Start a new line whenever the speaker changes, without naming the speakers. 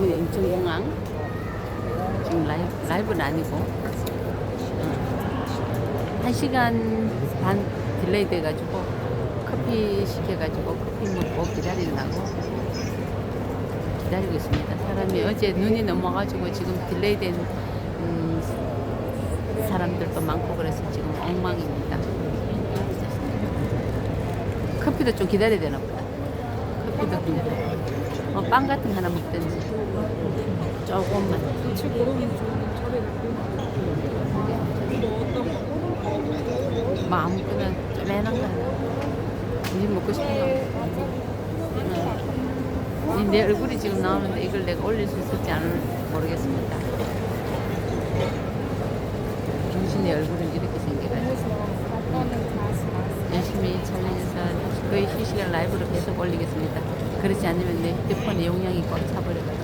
여기 인천공항 지금 라이브, 라이브는 아니고 어, 한 시간 반 딜레이 돼가지고 커피 시켜가지고 커피 먹고 기다리려고 기다리고 있습니다. 사람이 어제 눈이 넘어가지고 지금 딜레이 된 음, 사람들도 많고 그래서 지금 엉망입니다. 커피도 좀 기다려야 되나 보다. 커피도 기 다려. 어, 빵 같은 거 하나 먹든지 조금만.
뭐
아무거나 쪼매난 거 하나. 니 먹고 싶은 거. 응. 이내 얼굴이 지금 나오는데 이걸 내가 올릴 수 있을지 안 모르겠습니다. 당신의 얼굴은 이렇게 거의 실시간 라이브로 계속 올리겠습니다. 그렇지 않으면 내 휴대폰에 용량이 꽉 차버려가지고